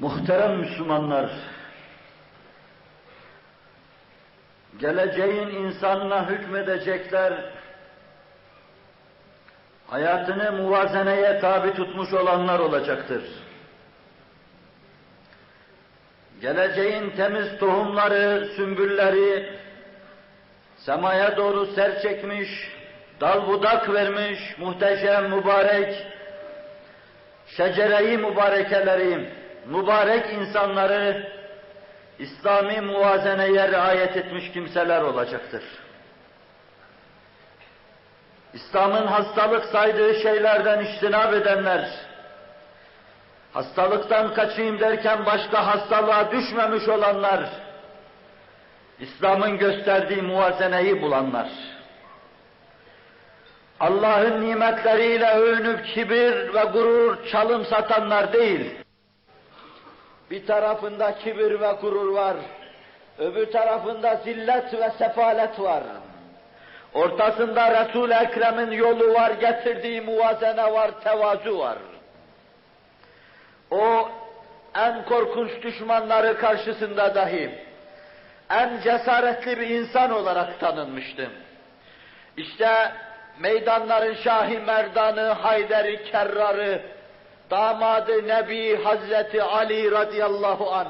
Muhterem Müslümanlar, geleceğin insanına hükmedecekler, hayatını muvazeneye tabi tutmuş olanlar olacaktır. Geleceğin temiz tohumları, sümbülleri, semaya doğru ser çekmiş, dal budak vermiş, muhteşem, mübarek, şecere-i mübarekeleri, mübarek insanları İslami muvazeneye riayet etmiş kimseler olacaktır. İslam'ın hastalık saydığı şeylerden iştinab edenler, hastalıktan kaçayım derken başka hastalığa düşmemiş olanlar, İslam'ın gösterdiği muvazeneyi bulanlar, Allah'ın nimetleriyle övünüp kibir ve gurur çalım satanlar değil, bir tarafında kibir ve gurur var, öbür tarafında zillet ve sefalet var. Ortasında Resul-i Ekrem'in yolu var, getirdiği muvazene var, tevazu var. O en korkunç düşmanları karşısında dahi en cesaretli bir insan olarak tanınmıştı. İşte meydanların Şahi Merdanı, Hayderi Kerrar'ı, damadı Nebi Hazreti Ali radıyallahu an.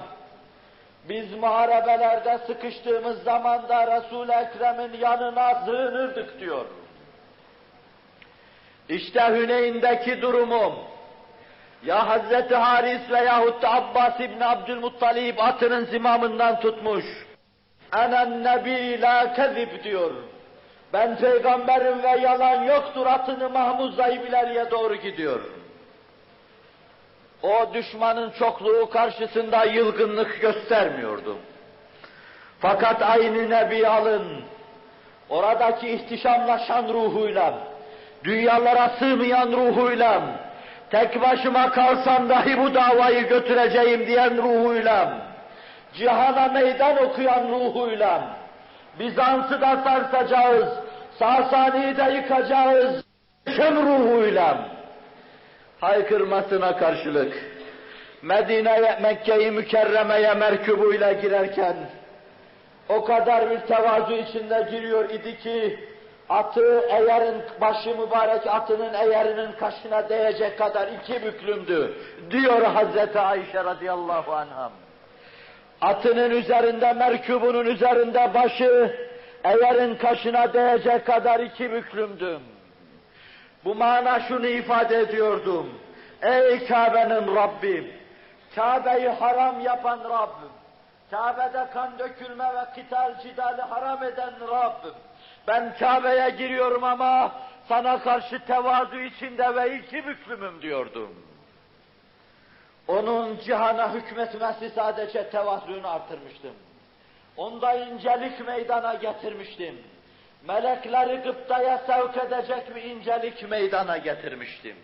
Biz muharebelerde sıkıştığımız zaman da Resul-i Ekrem'in yanına sığınırdık diyor. İşte Hüneyn'deki durumum. Ya Hazreti Haris veyahut da Abbas İbni Abdülmuttalib atının zimamından tutmuş. Enen nebi la kezib diyor. Ben peygamberim ve yalan yoktur atını mahmuzlayıp ileriye doğru gidiyor. O düşmanın çokluğu karşısında yılgınlık göstermiyordu. Fakat aynı Nebi alın, oradaki ihtişamlaşan ruhuyla, dünyalara sığmayan ruhuyla, tek başıma kalsam dahi bu davayı götüreceğim diyen ruhuyla, cihana meydan okuyan ruhuyla, Bizans'ı da sarsacağız, Sasani'yi de yıkacağız, tüm ruhuyla, haykırmasına karşılık Medine'ye, Mekke'yi mükerremeye merkubuyla girerken o kadar bir tevazu içinde giriyor idi ki atı eğerin başı mübarek atının eğerinin kaşına değecek kadar iki büklümdü diyor Hazreti Ayşe radıyallahu anh'a. Atının üzerinde, merkubunun üzerinde başı eğerin kaşına değecek kadar iki büklümdü. Bu mana şunu ifade ediyordum. Ey Kabe'nin Rabbim, Kabe'yi haram yapan Rabbim, Kabe'de kan dökülme ve kital cidali haram eden Rabbim, ben Kabe'ye giriyorum ama sana karşı tevazu içinde ve iki büklümüm diyordum. Onun cihana hükmetmesi sadece tevazuunu artırmıştım. Onda incelik meydana getirmiştim melekleri gıptaya sevk edecek bir incelik meydana getirmiştim.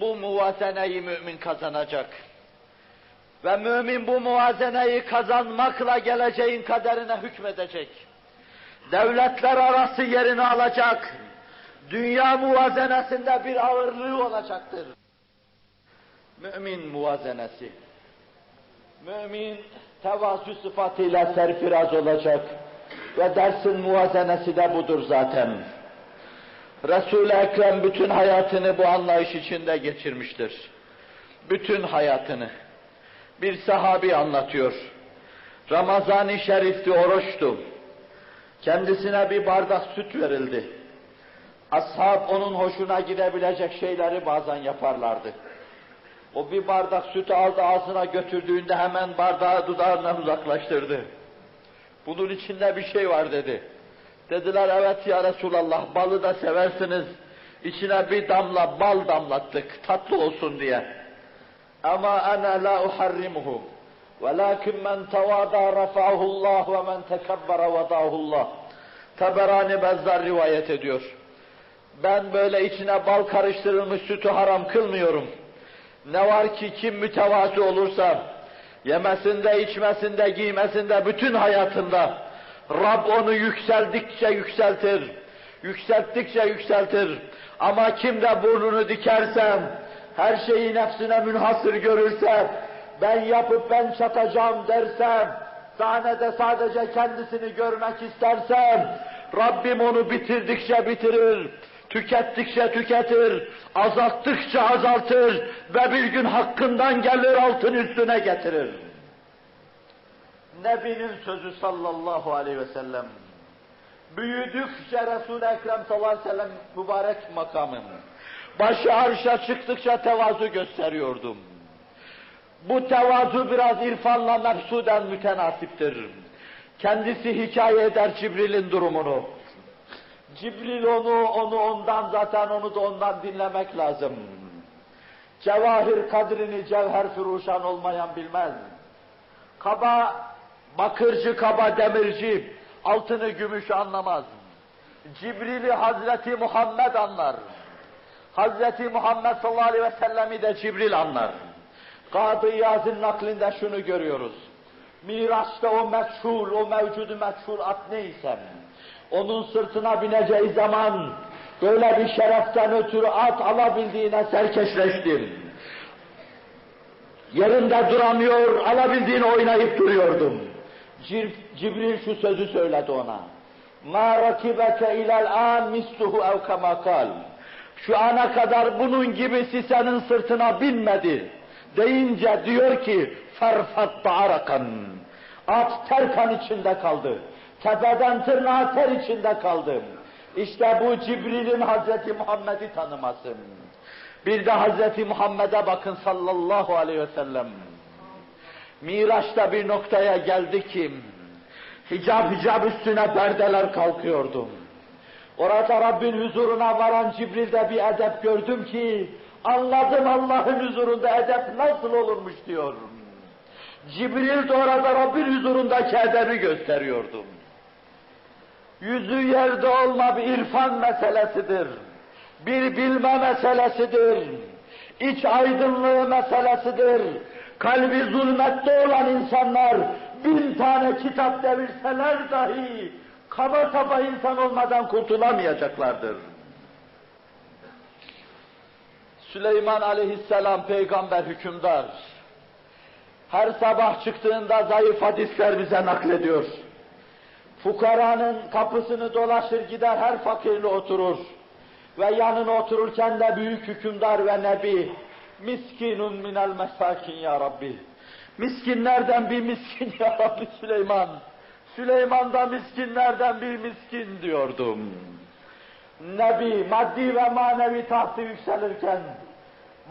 Bu muvazeneyi mümin kazanacak. Ve mümin bu muvazeneyi kazanmakla geleceğin kaderine hükmedecek. Devletler arası yerini alacak. Dünya muvazenesinde bir ağırlığı olacaktır. Mümin muvazenesi. Mümin tevazu sıfatıyla serfiraz olacak ve dersin muvazenesi de budur zaten. Resul-i Ekrem bütün hayatını bu anlayış içinde geçirmiştir. Bütün hayatını. Bir sahabi anlatıyor. Ramazan-ı Şerif'ti, oruçtu. Kendisine bir bardak süt verildi. Ashab onun hoşuna gidebilecek şeyleri bazen yaparlardı. O bir bardak sütü aldı ağzına götürdüğünde hemen bardağı dudağından uzaklaştırdı. Bunun içinde bir şey var dedi. Dediler evet ya Resulallah balı da seversiniz. İçine bir damla bal damlattık tatlı olsun diye. Ama ana la uharrimuhu. Velakin men tevada rafa'ahu Allah ve men tekebbera vada'ahu Allah. Taberani Bezzar rivayet ediyor. Ben böyle içine bal karıştırılmış sütü haram kılmıyorum. Ne var ki kim mütevazı olursa, yemesinde, içmesinde, giymesinde, bütün hayatında Rab onu yükseldikçe yükseltir. Yükselttikçe yükseltir. Ama kim de burnunu dikerse, her şeyi nefsine münhasır görürse, ben yapıp ben çatacağım dersem, sahnede sadece kendisini görmek istersem, Rabbim onu bitirdikçe bitirir, tükettikçe tüketir, azalttıkça azaltır ve bir gün hakkından gelir altın üstüne getirir. Nebinin sözü sallallahu aleyhi ve sellem. Büyüdükçe Resul-i Ekrem sallallahu aleyhi ve sellem mübarek makamım. Başı arşa çıktıkça tevazu gösteriyordum. Bu tevazu biraz irfanla mefsuden mütenasiptir. Kendisi hikaye eder Cibril'in durumunu. Cibril onu, onu ondan zaten onu da ondan dinlemek lazım. Cevahir kadrini cevher furuşan olmayan bilmez. Kaba, bakırcı kaba demirci, altını gümüşü anlamaz. Cibril'i Hazreti Muhammed anlar. Hazreti Muhammed sallallahu aleyhi ve sellemi de Cibril anlar. Kadı Yaz'ın naklinde şunu görüyoruz. Miraç'ta o meçhul, o mevcudu meçhul at neyse, onun sırtına bineceği zaman böyle bir şereften ötürü at alabildiğine serkeşleştim. Yerinde duramıyor, alabildiğini oynayıp duruyordum. Cibril şu sözü söyledi ona. مَا رَكِبَكَ اِلَى الْآنْ مِسْلُهُ اَوْ كَمَا قَالْ Şu ana kadar bunun gibisi senin sırtına binmedi. Deyince diyor ki, فَرْفَتْ arakan. At terkan içinde kaldı. Tepeden tırnağa ter içinde kaldı. İşte bu Cibril'in Hazreti Muhammed'i tanıması. Bir de Hazreti Muhammed'e bakın sallallahu aleyhi ve sellem. Miraç'ta bir noktaya geldi ki, hicab hicab üstüne perdeler kalkıyordu. Orada Rabbin huzuruna varan Cibril'de bir edep gördüm ki, anladım Allah'ın huzurunda edep nasıl olurmuş diyorum. Cibril de orada Rabbin huzurundaki edebi gösteriyordu. Yüzü yerde olma bir irfan meselesidir. Bir bilme meselesidir. İç aydınlığı meselesidir. Kalbi zulmette olan insanlar bin tane kitap devirseler dahi kaba saba insan olmadan kurtulamayacaklardır. Süleyman aleyhisselam peygamber hükümdar. Her sabah çıktığında zayıf hadisler bize naklediyor. Fukaranın kapısını dolaşır gider her fakirle oturur. Ve yanına otururken de büyük hükümdar ve nebi miskinun minel mesakin ya Rabbi. Miskinlerden bir miskin ya Rabbi Süleyman. Süleyman da miskinlerden bir miskin diyordum. Nebi maddi ve manevi tahtı yükselirken,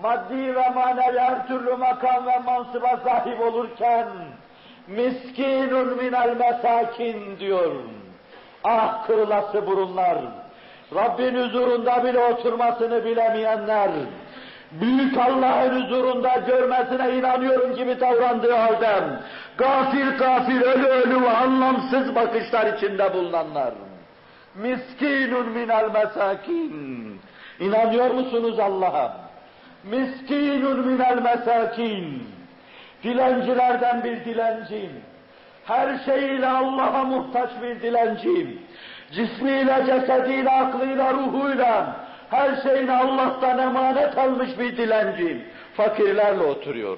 maddi ve manevi her türlü makam ve mansıba sahip olurken, miskinun minel mesakin diyor. Ah kırılası burunlar, Rabbin huzurunda bile oturmasını bilemeyenler, büyük Allah'ın huzurunda görmesine inanıyorum gibi davrandığı halde, gafil gafil ölü ölü anlamsız bakışlar içinde bulunanlar. Miskinun minel mesakin. İnanıyor musunuz Allah'a? Miskinun minel mesakin. Dilencilerden bir dilenciyim. Her şeyiyle Allah'a muhtaç bir dilenciyim. Cismiyle, cesediyle, aklıyla, ruhuyla, her şeyini Allah'tan emanet almış bir dilenciyim. Fakirlerle oturuyor.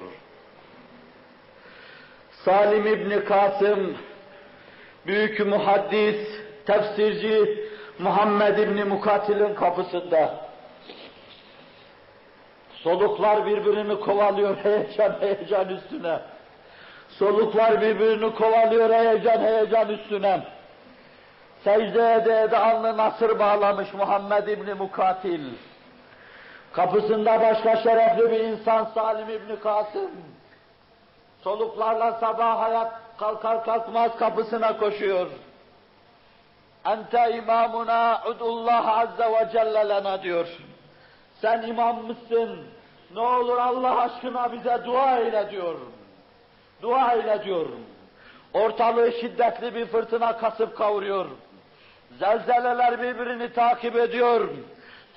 Salim İbni Kasım, büyük muhaddis, tefsirci Muhammed İbni Mukatil'in kapısında. Soluklar birbirini kovalıyor heyecan heyecan üstüne. Soluklar birbirini kovalıyor heyecan heyecan üstüne. Secdeye de, de alnı nasır bağlamış Muhammed İbni Mukatil. Kapısında başka şerefli bir insan Salim İbni Kasım. Soluklarla sabah hayat kalkar kalkmaz kapısına koşuyor. Ente imamuna udullah azze ve celle lena diyor. Sen imam mısın? Ne olur Allah aşkına bize dua eyle diyor. Dua eyle diyor. Ortalığı şiddetli bir fırtına kasıp kavuruyor. Zelzeleler birbirini takip ediyor.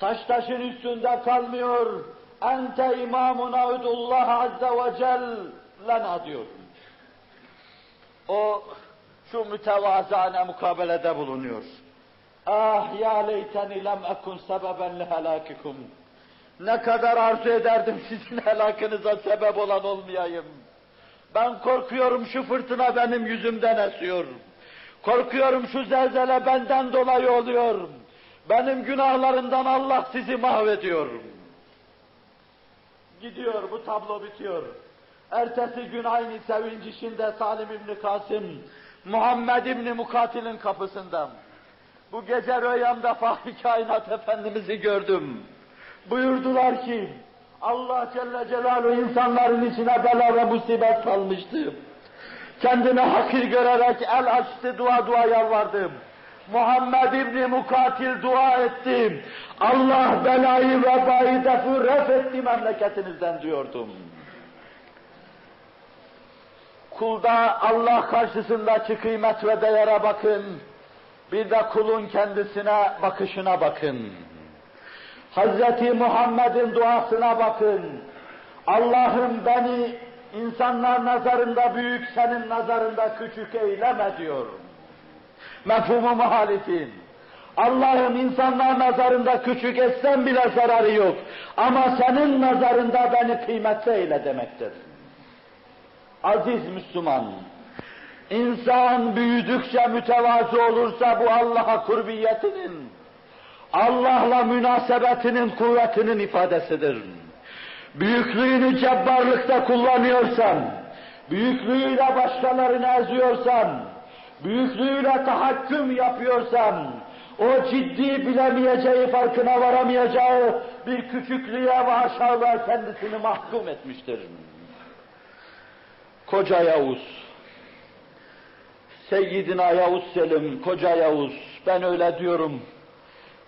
Taş taşın üstünde kalmıyor. Ente imamuna udullah azze ve cel lena diyor. O şu mütevazane mukabelede bulunuyor. Ah ya leyteni lem ekun sebeben lehelakikum. Ne kadar arzu ederdim sizin helakınıza sebep olan olmayayım. Ben korkuyorum şu fırtına benim yüzümden esiyor. Korkuyorum şu zelzele benden dolayı oluyor. Benim günahlarından Allah sizi mahvediyor. Gidiyor bu tablo bitiyor. Ertesi gün aynı sevinç içinde Salim İbni Kasım, Muhammed İbni Mukatil'in kapısında. Bu gece rüyamda Fahri Kainat Efendimiz'i gördüm. Buyurdular ki, Allah Celle Celaluhu insanların içine bela ve musibet salmıştı. Kendine hakir görerek el açtı, dua dua yalvardım. Muhammed İbni Mukatil dua etti. Allah belayı vebayı defu ref etti memleketinizden diyordum. Kulda Allah karşısındaki kıymet ve değere bakın. Bir de kulun kendisine bakışına bakın. Hazreti Muhammed'in duasına bakın. Allah'ım beni insanlar nazarında büyük, senin nazarında küçük eyleme diyor. Mefhumu muhalifin. Allah'ım insanlar nazarında küçük etsem bile zararı yok. Ama senin nazarında beni kıymetli eyle demektir. Aziz Müslüman, insan büyüdükçe mütevazı olursa bu Allah'a kurbiyetinin, Allah'la münasebetinin kuvvetinin ifadesidir. Büyüklüğünü cebbarlıkta kullanıyorsan, büyüklüğüyle başkalarını eziyorsan, büyüklüğüyle tahakküm yapıyorsan, o ciddi bilemeyeceği, farkına varamayacağı bir küçüklüğe ve aşağılığa kendisini mahkum etmiştir. Koca Yavuz, Seyyidina Yavuz Selim, Koca Yavuz, ben öyle diyorum,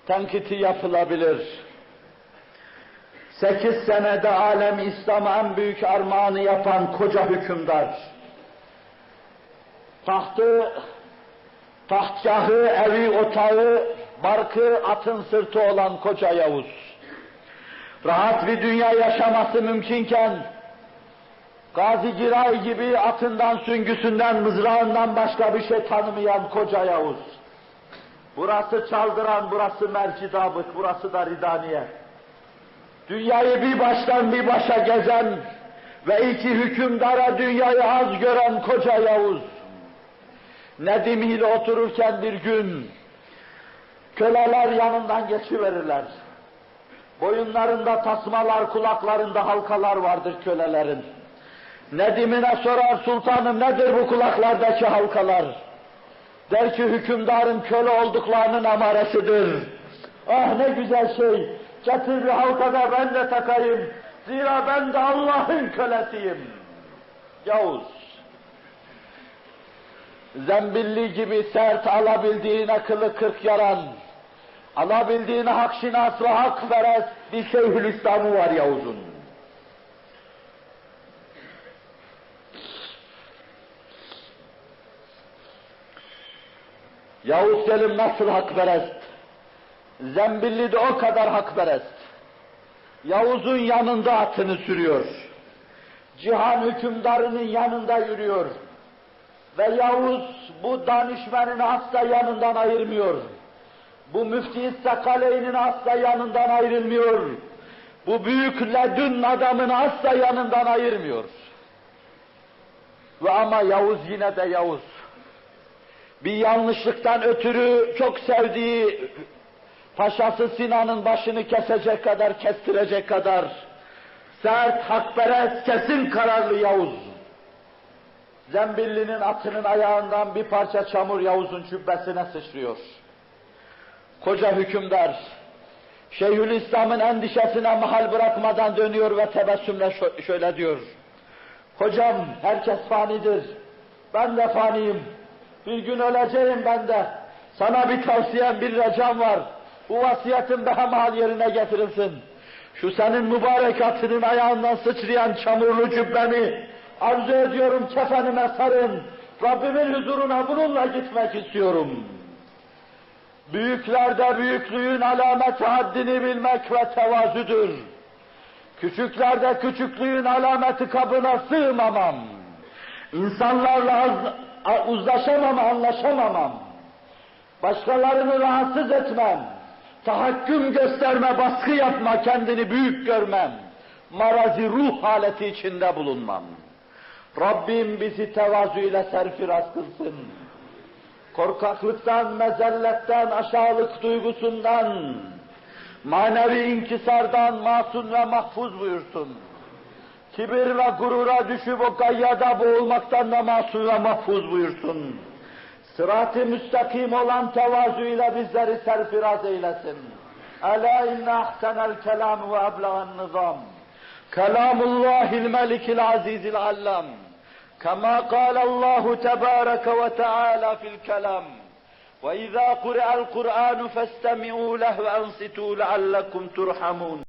tenkiti yapılabilir. Sekiz senede alem İslam'a en büyük armağanı yapan koca hükümdar, tahtı, tahtgahı, evi, otağı, barkı, atın sırtı olan koca Yavuz, rahat bir dünya yaşaması mümkünken, Gazi Giray gibi atından, süngüsünden, mızrağından başka bir şey tanımayan koca Yavuz, Burası çaldıran, burası mercidabık, burası da ridaniye. Dünyayı bir baştan bir başa gezen ve iki hükümdara dünyayı az gören koca Yavuz. Nedim ile otururken bir gün köleler yanından geçiverirler. Boyunlarında tasmalar, kulaklarında halkalar vardır kölelerin. Nedim'ine sorar sultanım nedir bu kulaklardaki halkalar? Der ki hükümdarın köle olduklarının amaresidir. Ah ne güzel şey. Getir bir halkada ben de takayım. Zira ben de Allah'ın kölesiyim. Yavuz. Zembilli gibi sert alabildiğine kılı kırk yaran, alabildiğine hak şinas ve hak perest bir Şeyhülislam'ı var Yavuz'un. Yavuz Selim nasıl hakperest? Zembilli de o kadar hakperest. Yavuz'un yanında atını sürüyor. Cihan hükümdarının yanında yürüyor. Ve Yavuz bu danışmanını asla yanından ayırmıyor. Bu müfti Sakaley'nin asla yanından ayrılmıyor. Bu büyük ledün adamını asla yanından ayırmıyor. Ve ama Yavuz yine de Yavuz bir yanlışlıktan ötürü çok sevdiği paşası Sinan'ın başını kesecek kadar, kestirecek kadar sert, hakperest, kesin kararlı Yavuz. Zembilli'nin atının ayağından bir parça çamur Yavuz'un cübbesine sıçrıyor. Koca hükümdar, Şeyhülislam'ın endişesine mahal bırakmadan dönüyor ve tebessümle şöyle diyor. Hocam, herkes fanidir. Ben de faniyim. Bir gün öleceğim ben de. Sana bir tavsiyem, bir recam var. Bu vasiyetin behemahal yerine getirilsin. Şu senin mübarek atının ayağından sıçrayan çamurlu cübbemi arzu ediyorum kefenime sarın. Rabbimin huzuruna bununla gitmek istiyorum. Büyüklerde büyüklüğün alameti haddini bilmek ve tevazüdür. Küçüklerde küçüklüğün alameti kabına sığmamam. İnsanlarla uzlaşamam, anlaşamamam. Başkalarını rahatsız etmem. tahakküm gösterme, baskı yapma, kendini büyük görmem, marazi ruh haleti içinde bulunmam. Rabbim bizi tevazu ile serfiraz kılsın. Korkaklıktan, mezelletten, aşağılık duygusundan, manevi inkisardan masum ve mahfuz buyursun Kibir ve gurura düşüp o gayyada boğulmaktan da masum ve mahfuz buyursun. Sırat-ı müstakim olan tevazu ile bizleri serfiraz eylesin. Ela inne ahsenel kelam ve eblegan nizam. Kelamullahil melikil azizil allam. كما قال الله تبارك وتعالى في الكلام وإذا قرأ القرآن فاستمعوا له وأنصتوا لعلكم ترحمون